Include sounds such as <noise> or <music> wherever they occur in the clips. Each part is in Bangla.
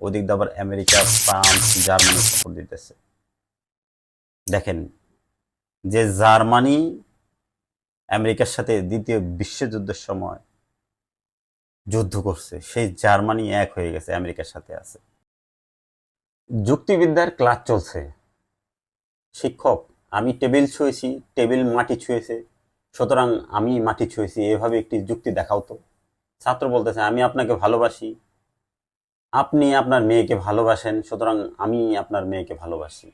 ওদিক আবার আমেরিকা, ফ্রান্স, জার্মানি সাপোর্ট দিতেছে। দেখেন, যে জার্মানি আমেরিকার সাথে দ্বিতীয় বিশ্বযুদ্ধের সময় যুদ্ধ করছে, সেই জার্মানি এক হয়ে গেছে, আমেরিকার সাথে আছে। যুক্তিবিদ্যার ক্লাস চলছে। শিক্ষক, আমি টেবিল ছুঁয়েছি, টেবিল মাটি ছুঁয়েছে, সুতরাং আমি মাটি ছুঁয়েছি, এভাবে একটি যুক্তি দেখাও তো। ছাত্র বলতেছে, আমি আপনাকে ভালোবাসি আপনি আপনার মেয়েকে ভালোবাসেন, সুতরাং আমি আপনার মেয়েকে ভালোবাসি।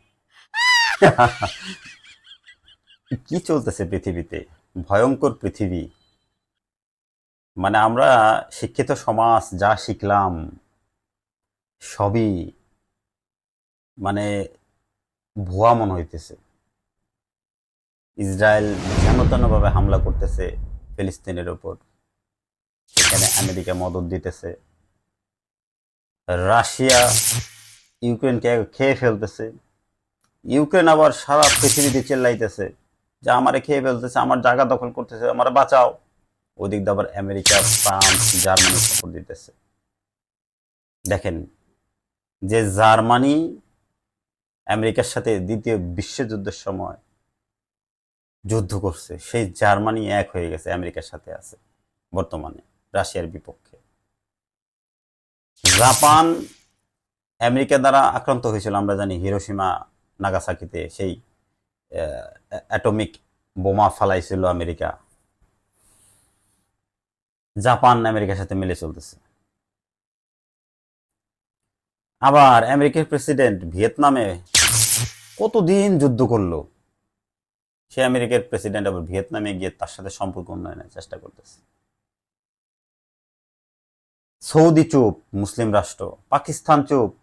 <laughs> কি চলতেছে পৃথিবীতে? ভয়ঙ্কর পৃথিবী। মানে আমরা শিক্ষিত সমাজ, যা শিখলাম, সবই মানে ভুয়া মনে হইতেছে। ইসরায়েল ভাবে হামলা করতেছে ফিলিস্তিনের ওপর। এখানে আমেরিকা মদত দিতেছে। রাশিয়া, ইউক্রেনকে খেয়ে ফেলতেছে। ইউক্রেন আবার সারা পৃথিবীতে চেল্লাইতেছে যে, আমারে খেয়ে ফেলতেছে, আমার জায়গা দখল করতেছে, আমার বাঁচাও। ওদিক দিয়ে আবার আমেরিকা, ফ্রান্স, জার্মানি সাপোর্ট দিতেছে। দেখেন, যে জার্মানি আমেরিকার সাথে দ্বিতীয় বিশ্বযুদ্ধের সময় যুদ্ধ করছে, সেই জার্মানি এক হয়ে গেছে, আমেরিকার সাথে আছে, বর্তমানে, রাশিয়ার বিপক্ষে। জাপান আমেরিকা দ্বারা আক্রান্ত হয়েছিল, আমরা জানি হিরোসীমা নাগাসাকিতে সেই অ্যাটমিক বোমা ফালাইছিল আমেরিকা। জাপান আমেরিকার সাথে মিলে চলতেছে। আবার আমেরিকার প্রেসিডেন্ট ভিয়েতনামে কতদিন যুদ্ধ করল, সে আমেরিকার প্রেসিডেন্ট আবার ভিয়েতনামে গিয়ে তার সাথে সম্পর্ক উন্নয়নের চেষ্টা করতেছে। সৌদি চুপ, মুসলিম রাষ্ট্র, পাকিস্তান চুপ।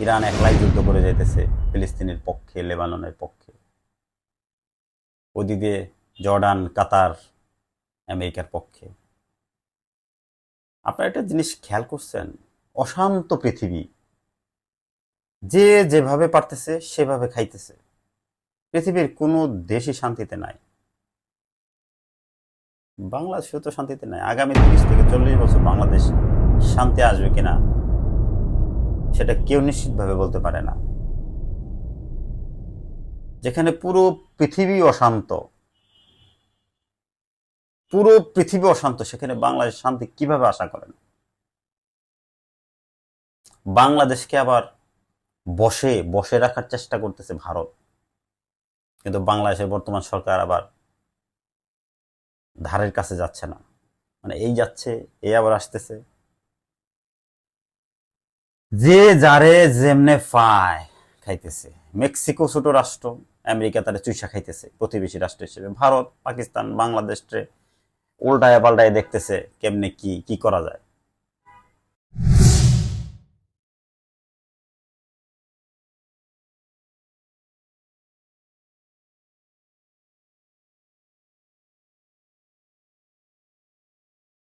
ইরান একলাই যুদ্ধ করে যাইতেছে, ফিলিস্তিনের পক্ষে, লেবাননের পক্ষে। ওদিকে জর্ডান, কাতার, আমেরিকার পক্ষে। আপনারা একটা জিনিস খেয়াল করছেন? অশান্ত পৃথিবী। যে যেভাবে পারতেছে, সেভাবে খাইতেছে। পৃথিবীর কোনো দেশই শান্তিতে নাই। বাংলাদেশেও তো শান্তিতে নাই। আগামী তিরিশ থেকে চল্লিশ বছর বাংলাদেশ শান্তি আসবে কিনা, সেটা কেউ নিশ্চিতভাবে বলতে পারে না। যেখানে পুরো পৃথিবী অশান্ত, পুরো পৃথিবী অশান্ত, সেখানে বাংলাদেশ শান্তি কীভাবে আশা করেন বাংলাদেশকে আবার বসে বসে রাখার চেষ্টা করতেছে ভারত। কিন্তু বাংলাদেশের বর্তমান সরকার আবার ধারের কাছে যাচ্ছে না। মানে এই যাচ্ছে, এ আবার আসতেছে। যে যারে যেমনে পায় খাইতেছে। মেক্সিকো ছোট রাষ্ট্র, আমেরিকা তারা চুইসা খাইতেছে, প্রতিবেশী রাষ্ট্র হিসেবে। ভারত, পাকিস্তান, বাংলাদেশে উল্টায় পাল্টায় দেখতেছে কেমনে কি কি করা যায়।